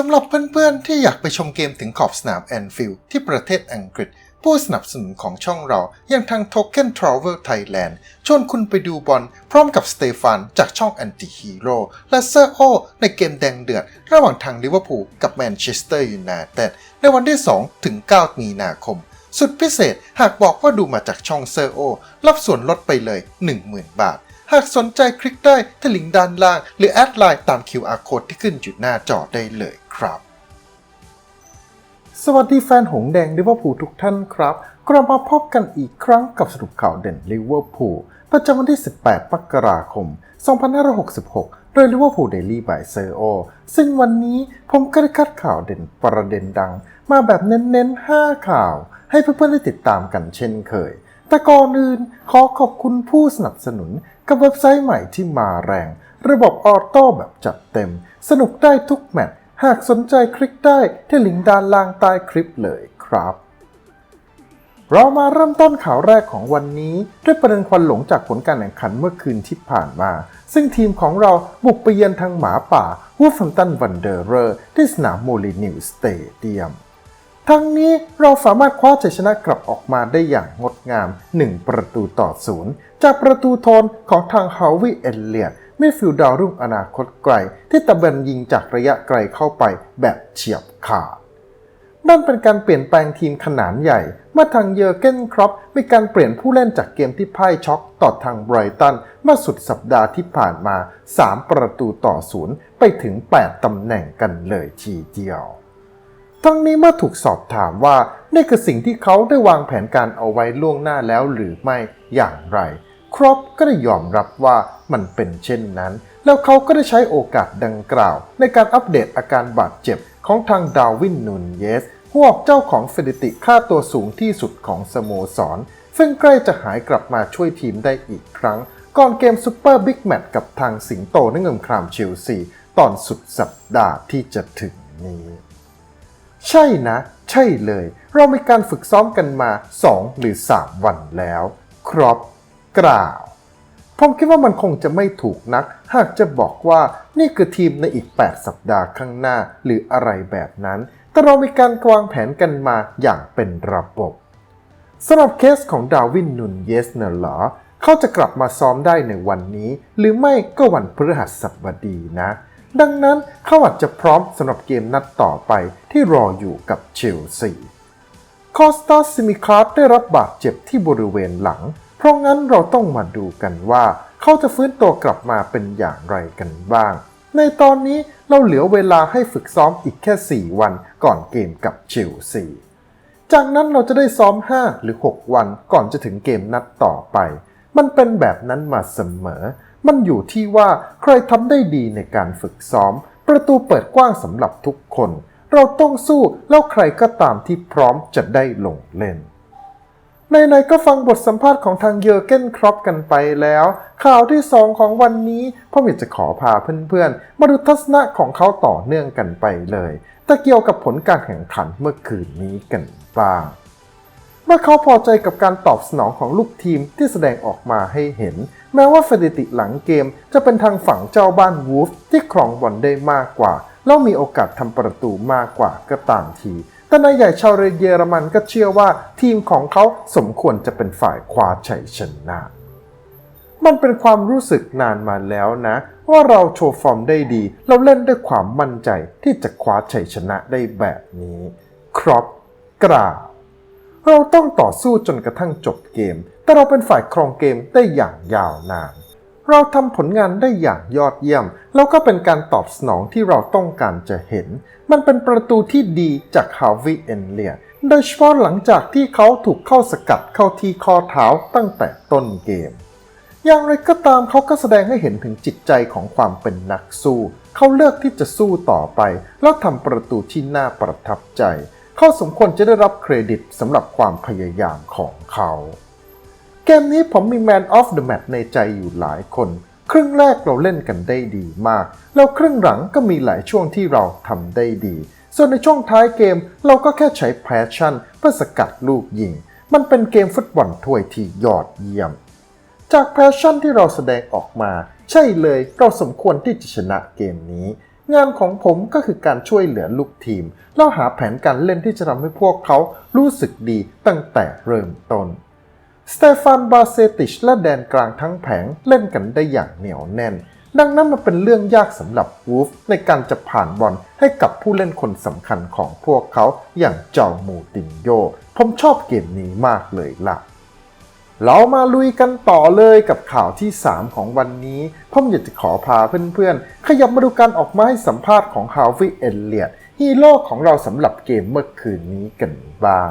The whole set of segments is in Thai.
สำหรับเพื่อนๆ ที่อยากไปชมเกมถึงขอบสนามแอนฟิลด์ที่ประเทศอังกฤษ ผู้สนับสนุนของช่องเราอย่างทาง Token Travel Thailand ชวนคุณไปดูบอลพร้อมกับสเตฟานจากช่อง Anti Hero และเซอร์โอในเกมแดงเดือด ระหว่างทางลิเวอร์พูลกับแมนเชสเตอร์ยูไนเต็ดในวันที่2ถึง9มีนาคม สุดพิเศษหากบอกว่าดูมาจากช่องเซอร์โอรับส่วนลดไปเลย 10,000 บาทหากสนใจคลิกได้ที่ลิงก์ด้านล่าง หรือแอดไลน์ตาม QR code ที่ขึ้นอยู่หน้าจอได้เลย ครับ สวัสดีแฟนหงแดงลิเวอร์พูลทุกท่านครับ กลับมาพบกันอีกครั้งกับสรุปข่าวเด่นลิเวอร์พูลประจำวันที่ 18มกราคม 2566 โดยลิเวอร์พูลเดลี่บายเซอร์โอซึ่งวันนี้ผมก็ได้คัดข่าวเด่นประเด็นดัง มาแบบเน้นๆ 5 ข่าว ให้เพื่อนๆได้ติดตามกันเช่นเคยแต่ก่อนอื่นขอขอบคุณผู้สนับสนุนกับเว็บไซต์ใหม่ที่มาแรง ระบบออโต้แบบจัดเต็ม สนุกได้ทุกแมตช์ หากสนใจคลิกได้ที่ลิงก์ด้านล่างใต้คลิปเลยครับ เรามาเริ่มต้นข่าวแรกของวันนี้ ด้วยประเด็นควันหลงจากผลการแข่งขันเมื่อคืนที่ผ่านมา ซึ่งทีมของเราบุกไปเยือนทางหมาป่าวูฟแฮมตันวันเดอร์เรอร์ที่สนามโมลินิวสเตเดียมทั้งนี้เราสามารถคว้าชัยชนะกลับออกมาได้อย่างงดงาม 1 ประตูต่อศูนย์จากประตูโทนของทางฮาวิเอลเลีย ดมิดฟิลด์ดาวรุ่งอนาคตไกล ที่ตะเบนยิงจากระยะไกลเข้าไปแบบเฉียบขาดนั่นเป็นการเปลี่ยนแปลงทีมขนาดใหญ่ เมื่อทางเยอร์เกนครอปมีการเปลี่ยนผู้เล่นจากเกมที่พ่ายช็อกต่อทางไบรตันเมื่อสุดสัปดาห์ที่ผ่านมา 3 ประตูต่อศูนย์ไปถึง 8 ตำแหน่งกันเลยทีเดียว ทั้งนี้เมื่อถูกสอบถามว่า นี่คือสิ่งที่เขาได้วางแผนการเอาไว้ล่วงหน้าแล้วหรือไม่อย่างไร ครอปก็ได้ยอมรับว่ามันเป็นเช่นนั้น แล้วเขาก็ได้ใช้โอกาสดังกล่าว ในการอัปเดตอาการบาดเจ็บของทางดาวินนูนเยสหวกเจ้าของสถิติค่าตัวสูงที่สุดของสโมสร ซึ่งใกล้จะหายกลับมาช่วยทีมได้อีกครั้ง ก่อนเกมซูเปอร์บิ๊กแมตช์กับทางสิงโตนักเงินครามเชลซี ตอนสุดสัปดาห์ที่จะถึงนี้ ใช่นะ ใช่เลย เรามีการฝึกซ้อมกันมา 2 หรือ 3 วันแล้ว ครอป กล่าว ผมคิดว่ามันคงจะไม่ถูกนัก หากจะบอกว่านี่คือทีมในอีก 8 สัปดาห์ข้างหน้าหรืออะไรแบบนั้น แต่เรามีการวางแผนกันมาอย่างเป็นระบบสำหรับเคสของดาวินนุนเยสเนอร์เหรอเขาจะกลับมาซ้อมได้ในวันนี้ หรือไม่ก็วันพฤหัสบดีนะ ดังนั้นเขาอาจจะพร้อมสำหรับเกมนัดต่อไปที่รออยู่กับเชลซีคอสตาซิมิคาร์ได้รับบาดเจ็บที่บริเวณหลัง เพราะงั้นเราต้องมาดูกันว่า เขาจะฟื้นตัวกลับมาเป็นอย่างไรกันบ้าง ในตอนนี้เราเหลือเวลาให้ฝึกซ้อมอีกแค่ 4 วันก่อนเกมกับเชลซีจากนั้นเราจะได้ซ้อม 5 หรือ 6 วันก่อนจะถึงเกมนัดต่อไป มันเป็นแบบนั้นมาเสมอ มันอยู่ที่ว่าใครทำได้ดีในการฝึกซ้อม ประตูเปิดกว้างสำหรับทุกคน เราต้องสู้แล้วใครก็ตามที่พร้อมจะได้ลงเล่น ในๆก็ฟังบทสัมภาษณ์ของทางเยอร์เกนครอปกันไปแล้ว ข่าวที่ 2 ของวันนี้ผมอยากจะขอพาเพื่อนๆ มาดูทัศนะของเขาต่อเนื่องกันไปเลย แต่เกี่ยวกับผลการแข่งขันเมื่อคืนนี้กันบ้าง เมื่อเขาพอใจกับการตอบสนองของลูกทีมที่แสดงออกมาให้เห็น แม้ว่าสถิติหลังเกมจะเป็นทางฝั่งเจ้าบ้านวูฟที่ครองบอลได้มากกว่า แล้วมีโอกาสทำประตูมากกว่าก็ตามที แต่นายใหญ่ชาวเยอรมันก็เชื่อว่าทีมของเขาสมควรจะเป็นฝ่ายคว้าชัยชนะ มันเป็นความรู้สึกนานมาแล้วนะ ว่าเราโชว์ฟอร์มได้ดี เราเล่นด้วยความมั่นใจที่จะคว้าชัยชนะได้แบบนี้ ครอปกล่าวเราต้องต่อสู้จนกระทั่งจบเกม แต่เราเป็นฝ่ายครองเกมได้อย่างยาวนาน เราทำผลงานได้อย่างยอดเยี่ยม แล้วก็เป็นการตอบสนองที่เราต้องการจะเห็น มันเป็นประตูที่ดีจากฮาวิเอนเลียโดยเฉพาะหลังจากที่เขาถูกเข้าสกัดเข้าที่ข้อเท้าตั้งแต่ต้นเกม อย่างไรก็ตามเขาก็แสดงให้เห็นถึงจิตใจของความเป็นนักสู้ เขาเลือกที่จะสู้ต่อไป แล้วทำประตูที่น่าประทับใจ เขาสมควรจะได้รับเครดิตสำหรับความพยายามของเขา เกมนี้ผมมี Man of the Match ในใจอยู่หลายคน ครึ่งแรกเราเล่นกันได้ดีมาก แล้วครึ่งหลังก็มีหลายช่วงที่เราทำได้ดี ส่วนในช่วงท้ายเกมเราก็แค่ใช้ passion เพื่อสกัดลูกยิง มันเป็นเกมฟุตบอลถ้วยที่ยอดเยี่ยม จากแพชชั่นที่เราแสดงออกมา ใช่เลยเราสมควรที่จะชนะเกมนี้ งานของผมก็คือการช่วยเหลือลูกทีม แล้วหาแผนการเล่นที่จะทำให้พวกเขารู้สึกดีตั้งแต่เริ่มต้น สเตฟานบาเซติชและแดนกลางทั้งแผงเล่นกันได้อย่างเหนียวแน่น ดังนั้นมันเป็นเรื่องยากสำหรับวูฟในการจะผ่านบอลให้กับผู้เล่นคนสำคัญของพวกเขาอย่างเจ้ามูตินโย ผมชอบเกมนี้มากเลยล่ะ เรามาลุยกันต่อเลยกับข่าวที่ 3 ของวันนี้ ผมอยากจะขอพาเพื่อนๆ ขยับมาดูการออกมาให้สัมภาษณ์ของฮาวิเอลเลียดฮีโร่ของเราสำหรับเกมเมื่อคืนนี้กันบ้าง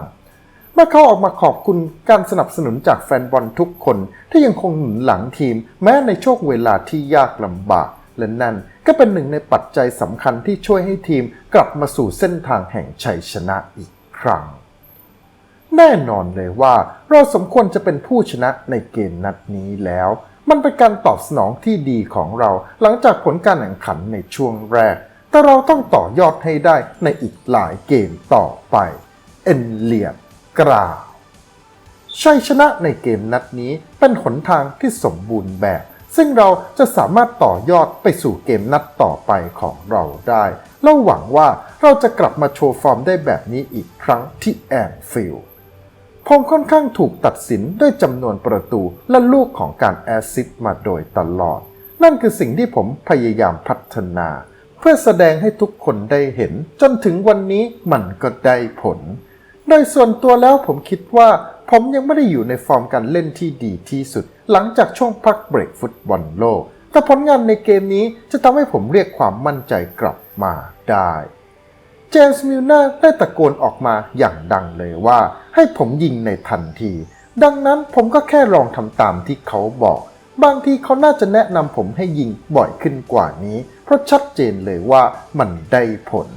มื่อเขาออกมาขอบคุณการสนับสนุนจากแฟนบอลทุกคนที่ยังคงหนุนหลังทีม แม้ในช่วงเวลาที่ยากลำบาก และนั่นก็เป็นหนึ่งในปัจจัยสำคัญที่ช่วยให้ทีมกลับมาสู่เส้นทางแห่งชัยชนะอีกครั้ง แน่นอนเลยว่าเราสมควรจะเป็นผู้ชนะในเกมนัดนี้แล้ว มันเป็นการตอบสนองที่ดีของเราหลังจากผลการแข่งขันในช่วงแรก แต่เราต้องต่อยอดให้ได้ในอีกหลายเกมต่อไป เอ็นเลียด กล่าวชัยชนะในเกมนัดนี้เป็นหนทางที่สมบูรณ์แบบ ซึ่งเราจะสามารถต่อยอดไปสู่เกมนัดต่อไปของเราได้และหวังว่าเราจะกลับมาโชว์ฟอร์มได้แบบนี้อีกครั้งที่แอนฟิลด์ผมค่อนข้างถูกตัดสินด้วยจำนวนประตูและลูกของการแอสซิสต์มาโดยตลอด นั่นคือสิ่งที่ผมพยายามพัฒนา เพื่อแสดงให้ทุกคนได้เห็น จนถึงวันนี้มันก็ได้ผล โดยส่วนตัวแล้วผมคิดว่า ผมยังไม่ได้อยู่ในฟอร์มการเล่นที่ดีที่สุด หลังจากช่วงพักเบรกฟุตบอลโลก แต่ผลงานในเกมนี้จะทำให้ผมเรียกความมั่นใจกลับมาได้ เจมส์มิลเนอร์ได้ตะโกนออกมาอย่างดังเลยว่า ให้ผมยิงในทันที ดังนั้นผมก็แค่ลองทำตามที่เขาบอก บางทีเขาน่าจะแนะนำผมให้ยิงบ่อยขึ้นกว่านี้ เพราะชัดเจนเลยว่ามันได้ผล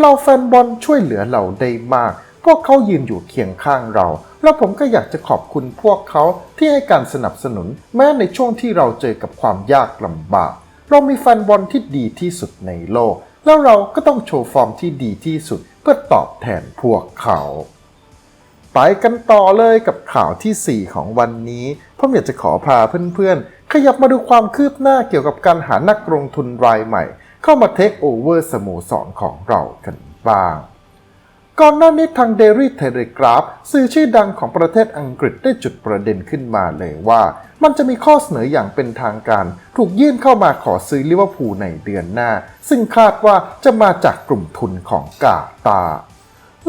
เราแฟนบอลช่วยเหลือเราได้มาก วกเขายืนอยู่เคียงข้างเรา แล้วผมก็อยากจะขอบคุณพวกเขาที่ให้การสนับสนุน แม้ในช่วงที่เราเจอกับความยากลำบาก เรามีแฟนบอลที่ดีที่สุดในโลก แล้วเราก็ต้องโชว์ฟอร์มที่ดีที่สุด เพื่อตอบแทนพวกเขาไปกันต่อเลยกับข่าวทีสี่4 ของวันนี้ผมอยากจะขอพาเพื่อนๆ ขยับมาดูความคืบหน้าเกี่ยวกับการหานักลงทุนรายใหม่ เข้ามาเทคโอเวอร์สโมสรของเรากันบ้าง ก่อนหน้านี้ทาง Daily Telegraph สื่อชื่อดังของประเทศอังกฤษได้จุดประเด็นขึ้นมาเลยว่า มันจะมีข้อเสนออย่างเป็นทางการ ถูกยื่นเข้ามาขอซื้อลิเวอร์พูลในเดือนหน้า ซึ่งคาดว่าจะมาจากกลุ่มทุนของกาตา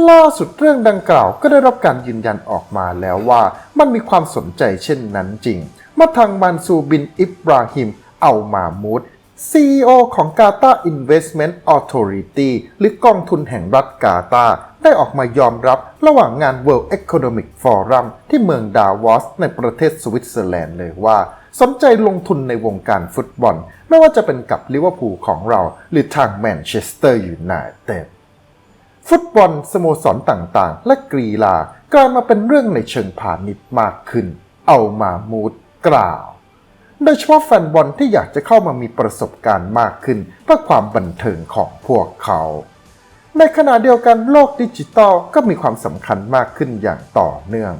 ล่าสุดเรื่องดังกล่าวก็ได้รับการยืนยันออกมาแล้วว่ามันมีความสนใจเช่นนั้นจริงเมื่อทางมันซูบินอิบราฮิมเอามามูด CEO ของ Qatar Investment Authority หรือกองทุนแห่งรัฐกาตา ได้ออกมายอมรับระหว่างงาน World Economic Forum ที่เมืองดาวอสในประเทศสวิตเซอร์แลนด์เลยว่า สนใจลงทุนในวงการฟุตบอล ไม่ว่าจะเป็นกับลิเวอร์พูลของเรา หรือทางแมนเชสเตอร์ยูไนเต็ดฟุตบอลสโมสรต่างๆ และกรีฬากลายมาเป็นเรื่องในเชิงพาณิชย์มากขึ้น เอามามูดกล่าว โดยเฉพาะแฟนบอลที่อยากจะเข้ามามีประสบการณ์มากขึ้นเพื่อความบันเทิงของพวกเขา ในขณะเดียวกันโลกดิจิตอลก็มีความสำคัญมากขึ้นอย่างต่อเนื่อง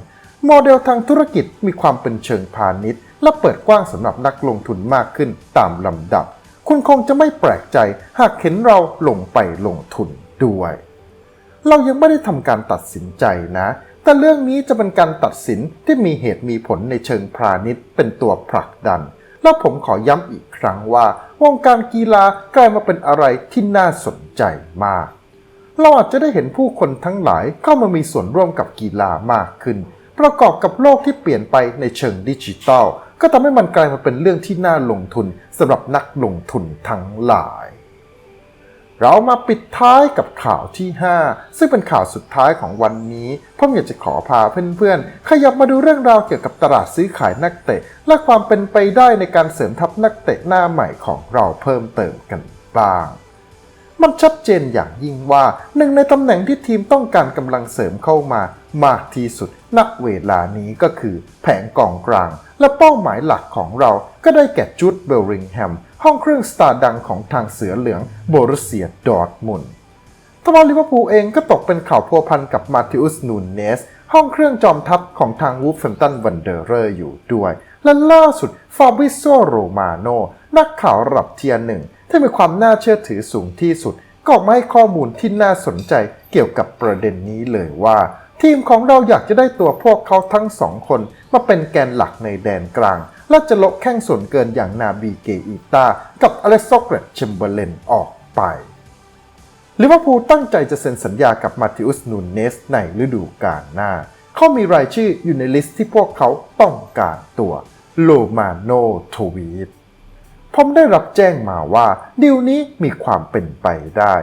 โมเดลทางธุรกิจมีความเป็นเชิงพาณิชย์ และเปิดกว้างสำหรับนักลงทุนมากขึ้นตามลำดับ คุณคงจะไม่แปลกใจหากเห็นเราลงไปลงทุนด้วย เรายังไม่ได้ทำการตัดสินใจนะ แต่เรื่องนี้จะเป็นการตัดสินที่มีเหตุมีผลในเชิงพาณิชย์ เป็นตัวผลักดัน แล้วผมขอย้ำอีกครั้งว่า วงการกีฬากลายมาเป็นอะไรที่น่าสนใจมาก เราอาจจะได้เห็นผู้คนทั้งหลายเข้ามามีส่วนร่วมกับกีฬามากขึ้น ประกอบกับโลกที่เปลี่ยนไปในเชิงดิจิทัลก็ทำให้มันกลายมาเป็นเรื่องที่น่าลงทุนสำหรับนักลงทุนทั้งหลาย เรามาปิดท้ายกับข่าวที่ 5 ซึ่งเป็นข่าวสุดท้ายของวันนี้ผมอยากจะขอพาเพื่อนๆ ขยับมาดูเรื่องราวเกี่ยวกับตลาดซื้อขายนักเตะ และความเป็นไปได้ในการเสริมทัพนักเตะหน้าใหม่ของเราเพิ่มเติมกันบ้าง มันชัดเจนอย่างยิ่งว่าหนึ่งในตำแหน่งที่ทีมต้องการกำลังเสริมเข้ามามากที่สุดณเวลานี้ก็คือแผงกองกลาง และเป้าหมายหลักของเราก็ได้แก่จูดเบลริงแฮม ห้องเครื่องสตาร์ดังของทางเสือเหลืองโบรุสเซียดอร์ทมุนทว่าลิเวอร์พูลเองก็ตกเป็นข่าวพัวพันกับมาติอุสนูนเนส ห้องเครื่องจอมทัพของทางวูฟแฟมตันวันเดอร์เรอร์อยู่ด้วย และล่าสุดฟาบิโซโรมาโนนักข่าวระดับเทียร์หนึ่ง ที่มีความน่าเชื่อถือสูงที่สุด ก็ออกมาให้ข้อมูลที่น่าสนใจเกี่ยวกับประเด็นนี้เลยว่า ทีมของเราอยากจะได้ตัวพวกเขาทั้งสองคน มาเป็นแกนหลักในแดนกลาง และจะลดแข้งส่วนเกินอย่างนาบีเกอีตากับอเล็กซอกเรตเชมเบอร์เลนออกไปลิเวอร์พูลตั้งใจจะเซ็นสัญญากับมาติอุสนูนเนสในฤดูกาลหน้า เขามีรายชื่ออยู่ในลิสต์ที่พวกเขาต้องการตัว โลมาโนทวีต ผมได้รับแจ้งมาว่าดีลนี้มีความเป็นไปได้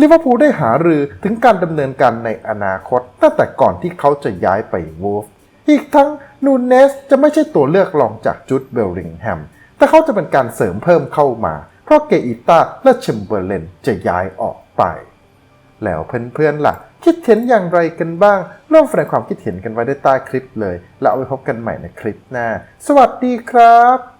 ลิเวอร์พูลได้หารือถึงการดำเนินการในอนาคตตั้งแต่ก่อนที่เขาจะย้ายไปวูฟอีกทั้งนูนเนสจะไม่ใช่ตัวเลือกรองจากจุดเบลลิงแฮม แต่เขาจะเป็นการเสริมเพิ่มเข้ามา เพราะเกอิต้าและเชมเบอร์เลนจะย้ายออกไป แล้วเพื่อนๆล่ะ คิดเห็นอย่างไรกันบ้าง ร่วมแสดงความคิดเห็นกันไว้ได้ใต้คลิปเลย แล้วเอาไว้พบกันใหม่ในคลิปหน้า สวัสดีครับ